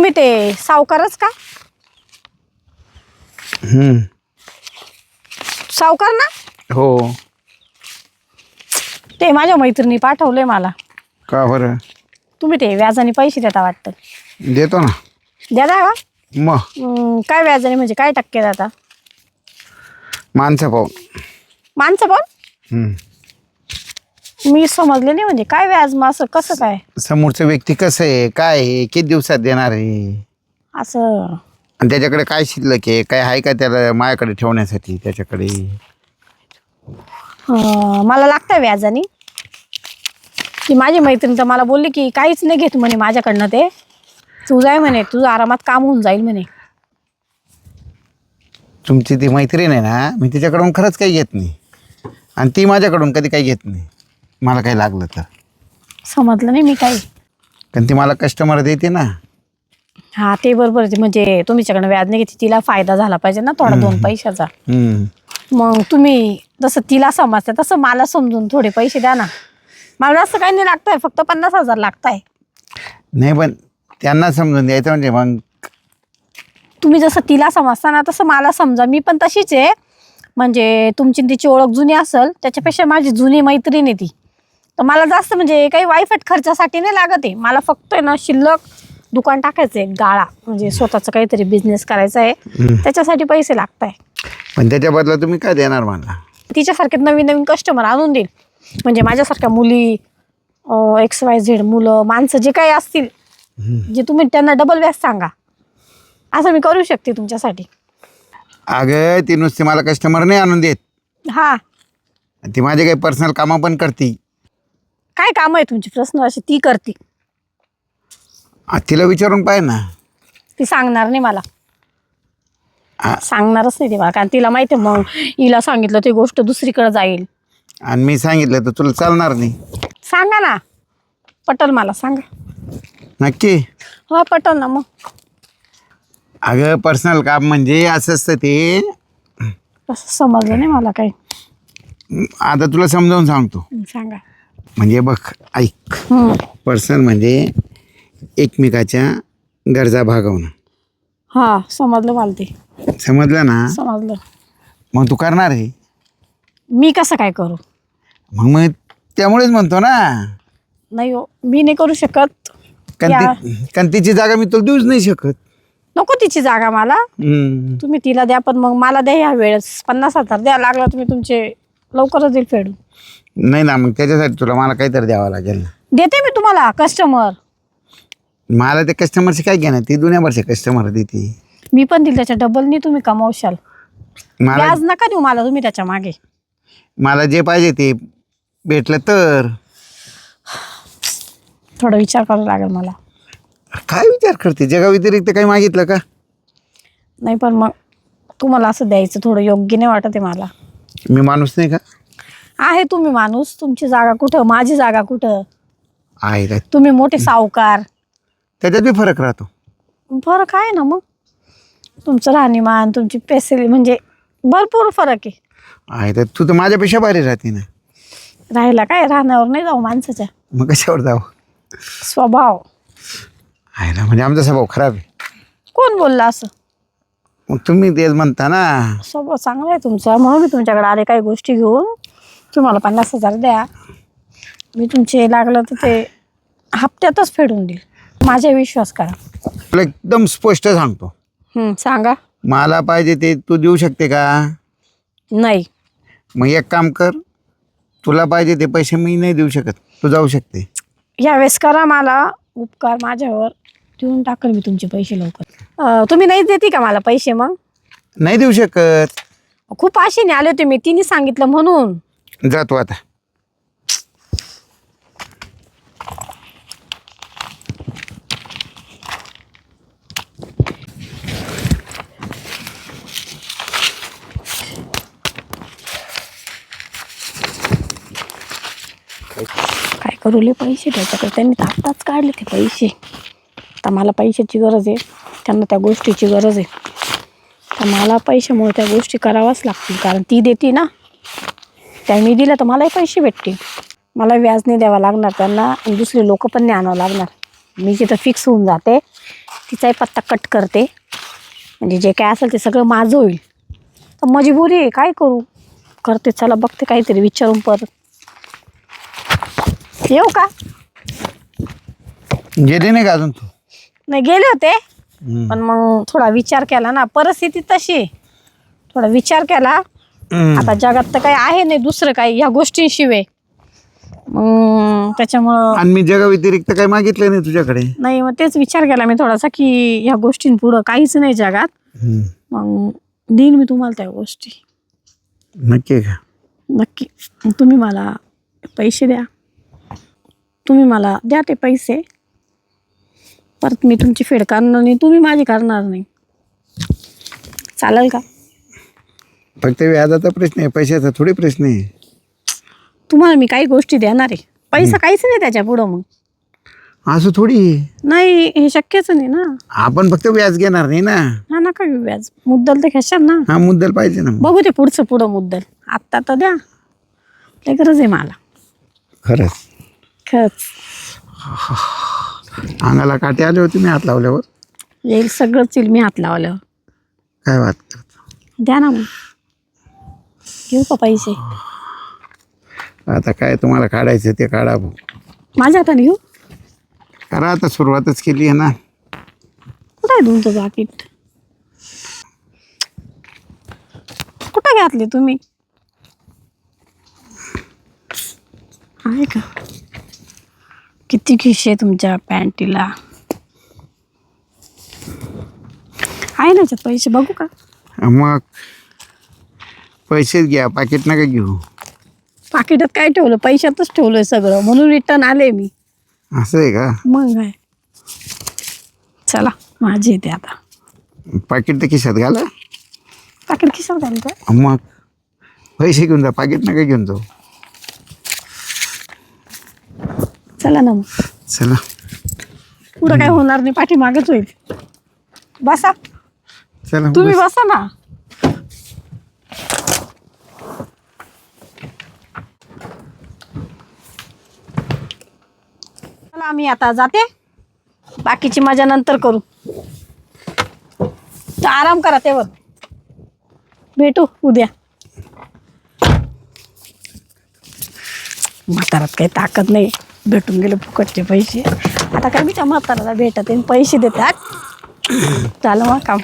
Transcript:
तुम्ही ते सावकारच का? हम्म. सावकार ना? हो. ते माझ्या मैत्रिणी पाठवलंय मला. का बरं? तुम्ही ते व्याजाने पैसे देता वाटतं. देतो ना. द्या का? मग काय व्याजाने म्हणजे काय टक्के देता? माणसं पाहून. माणसं पण हम्म. मी समजले नाही म्हणजे. काय व्याज मग असं? कसं काय? समोरचं व्यक्ती कसं आहे? काय आहे? किती दिवसात देणार आहे? असं. आणि त्याच्याकडे काय शिल्लक आहे? काय आहे का त्याला माझ्याकडे ठेवण्यासाठी त्याच्याकडे? अं, मला लागतं व्याजाने. ती माझी मैत्रीण तर मला बोलली की काहीच नाही घेत म्हणे माझ्याकडनं ते. तू जाय म्हणे. तुझं आरामात काम होऊन जाईल म्हणे. तुमची ती मैत्रीण आहे ना मी तिच्याकडून खरंच काही घेत नाही. आणि ती माझ्याकडून कधी काही घेत नाही. मला काही लागलं तर. समजलं नाही मी काही. कारण ती मला कस्टमर देते ना. हा ते बरोबर आहे. म्हणजे तुमच्याकडनं व्याज नाही घेते तिला फायदा झाला पाहिजे ना थोडा दोन पैशाचा. हम्म. मग तुम्ही जसं तिला समजते तसं मला समजून थोडे पैसे द्या ना. मला जास्त काही नाही लागतंय फक्त पन्नास हजार लागताय. नाही पण त्यांना समजून द्यायचं म्हणजे मग. तुम्ही जसं तिला समजता ना तसं मला समजा. मी पण तशीच आहे. म्हणजे तुमची आणि तिची ओळख जुनी असेल त्याच्यापेक्षा माझी जुनी मैत्रीण आहे ती. तर मला जास्त म्हणजे काही वायफट खर्चासाठी नाही लागत आहे. मला फक्त आहे ना शिल्लक दुकान टाकायचं आहे गाळा. म्हणजे स्वतःचं काहीतरी बिझनेस करायचा आहे. त्याच्यासाठी पैसे लागत आहे पण त्याच्या बदला तुम्ही काय देणार मला? तिच्यासारखे नवीन नवीन कस्टमर आणून देईल. म्हणजे माझ्यासारख्या मुली एक्स वाय झेड मुलं माणसं जे काही असतील जे तुम्ही त्यांना डबल व्याज सांगा. असं मी करू शकते तुमच्यासाठी. अगं ती नुसती मला कस्टमर नाही आणून देत. हा. ती माझे काही पर्सनल कामं पण करते. काय काम आहे तुमची प्रश्न अशी ती करते. आ, तिला विचारून पाहिजे ना. ती सांगणार नाही मला. आ. सांगणारच नाही ती मला कारण तिला माहिती आहे मग हिला सांगितलं ती गोष्ट दुसरीकडे जाईल. आणि मी सांगितलं तर तुला चालणार नाही. सांगा ना. पटल मला सांगा. नक्की. हो पटल ना मग. अगं पर्सनल काम म्हणजे असं असतं ते. असं समजलं नाही मला काही. आता तुला समजावून सांगतो. सांगा. म्हणजे बघ ऐक. हम्म. पर्सनल म्हणजे एकमेकाच्या गरजा भागवणं. हा समजलं मला ते. समजलं ना? समजलं. मग तू करणार आहे. मी कसं काय करू? मग मग त्यामुळेच म्हणतो ना. नाही हो मी नाही करू शकत. कारण या. तिची जागा मी तुला देऊच नाही शकत. नको तिची जागा मला. हम्म. तुम्ही तिला द्या पण मग मला द्या ह्या वेळेस. पन्नास हजार द्या लागला तुम्ही तुमचे लवकरच देईल फेडून. नाही ना मग त्याच्यासाठी तुला मला काहीतरी द्यावं लागेल ना. देते मी तुम्हाला कस्टमर मला ते कस्टमरचे काय घेणार ती दुनियाभरचे कस्टमर देते. मी पण दिल त्याच्या डबलनी तुम्ही कमावशाल मला व्याज नका देऊ मला तुम्ही त्याच्यामागे. मला जे पाहिजे ते भेटलं तर. थोडा विचार करावा लागेल मला. काय विचार करते? जगा व्यतिरिक्त काही मागितलं का? नाही पण मग तुम्हाला असं द्यायचं थोडं योग्य नाही वाटत आहे मला. मी माणूस नाही का? आहे तुम्ही माणूस तुमची जागा कुठं माझी जागा कुठं? आहे का तुम्ही मोठे सावकार. त्याच्यात बी फरक राहतो. फरक आहे ना मग? तुमचं राहणीमान तुमची पेसेली म्हणजे भरपूर फरक आहे. आहे तर तू तर माझ्यापेक्षा भारी राहते ना. राहिला काय? राहण्यावर नाही जाऊ माणसाच्या. मग कशावर जाऊ? स्वभाव. आहे ना म्हणजे आमचा स्वभाव खराब आहे. कोण बोलला असं? मग तुम्ही तेच म्हणता ना. स्वभाव चांगला आहे तुमचा. म्हणून मी तुमच्याकडे आले काही गोष्टी घेऊन. तुम्हाला पन्नास हजार द्या. मी तुमचे लागलं तर ते हप्त्यातच फेडून देईल. माझ्या विश्वास करा. तुला एकदम स्पष्ट सांगतो. हं, सांगा. मला पाहिजे ते तू देऊ शकते का? नाही. मग एक काम कर तुला पाहिजे ते पैसे मी नाही देऊ शकत. तू जाऊ शकते. यावेळेस करा मला उपकार माझ्यावर. देऊन टाकल मी तुमचे पैसे लवकर. अं, तुम्ही नाही देते का मला पैसे मग? नाही देऊ शकत. खूप आशेने आले होते मी. तिने सांगितलं म्हणून. जातो आता काय करू ले पैसे त्याच्याकडे. त्यांनी तर आत्ताच काढले ते पैसे. आता मला पैशाची गरज आहे. त्यांना त्या गोष्टीची गरज आहे. तर मला पैशामुळे त्या गोष्टी कराव्याच लागतील. कारण ती देते ना. त्या मी दिल्या तर मलाही पैसे भेटतील. मला व्याज नाही द्यावं लागणार त्यांना आणि दुसरे लोक पण नाही आणावं लागणार. मी तिथं फिक्स होऊन जाते तिचाही पत्ता कट करते. म्हणजे जे काय असेल ते सगळं माझं होईल. तर मजबुरी आहे काय करू? करते चला बघते काहीतरी विचारून परत. येऊ का? गेली नाही का अजून तू? नाही गेले होते. पण मग थोडा विचार केला ना परिस्थिती तशी थोडा विचार केला. आता जगात तर काही आहे नाही दुसरं काही ह्या गोष्टींशिवाय. मग त्याच्यामुळं आणि मी जगा व्यतिरिक्त काही मागितलं नाही तुझ्याकडे? नाही मग तेच विचार केला मी थोडासा की ह्या गोष्टींपुढं काहीच नाही जगात. हम्म. मग देईन मी तुम्हाला त्या गोष्टी. नक्की आहे का? नक्की. तुम्ही मला पैसे द्या. तुम्ही मला द्या ते पैसे. परत मी तुमची फेड करणार नाही तुम्ही माझी करणार नाही. चालेल का? फक्त व्याजाचा प्रश्न आहे पैशाचा थोडी प्रश्न आहे. तुम्हाला मी काही गोष्टी देणार आहे. पैसा काहीच नाही त्याच्या पुढं मग. असं थोडी आहे. नाही हे शक्यच नाही ना. आपण फक्त व्याज घेणार नाही ना. हा नका घेऊ व्याज. मुद्दल तर घेशाल ना. हा मुद्दल पाहिजे ना बघू ते पुढचं पुढं मुद्दल. आत्ता तर द्या. लय गरज आहे मला. खरंच. खरंच. अंगाला काटे आले होते मी हात लावल्यावर. येईल सगळंच येईल मी हात लावल्यावर. काय करतो द्या ना मग. घेऊ का पैसे? आता काय तुम्हाला काढायचं ते काढा भाऊ. माझ्या हाताने घेऊ? करा आता सुरुवातच केली आहे ना. कुठं आहे तुमचं पाकिट कुठं घातले तुम्ही? आहे का? किती खिशे तुमच्या पॅन्टीला? आहे ना याच्यात पैसे बघू का? मग पैसेच घ्या पाकिट नका घेऊ. पाकिटात काय ठेवलं? पैशातच ठेवलंय सगळं. म्हणून रिटर्न आले मी. असं आहे का? मग काय? चला माझी येते आता. पाकिट तर खिशात घाला. पाकिट खिशात घालतो मग पैसे घेऊन जा पाकिट नका घेऊन जाऊ. चला ना मग. चला. पुढं काय होणार नाही पाठीमागच होईल. बसा. चला तुम्ही बस. बसा ना. चला आम्ही आता जाते. बाकीची मजा नंतर करू. तर आराम करा तेवर भेटू उद्या. म्हातारात काही ताकद नाही. भेटून गेले फुकटचे पैसे. आता काय मी त्या म्हाताराला भेटत पैसे देतात. चालू मग काम.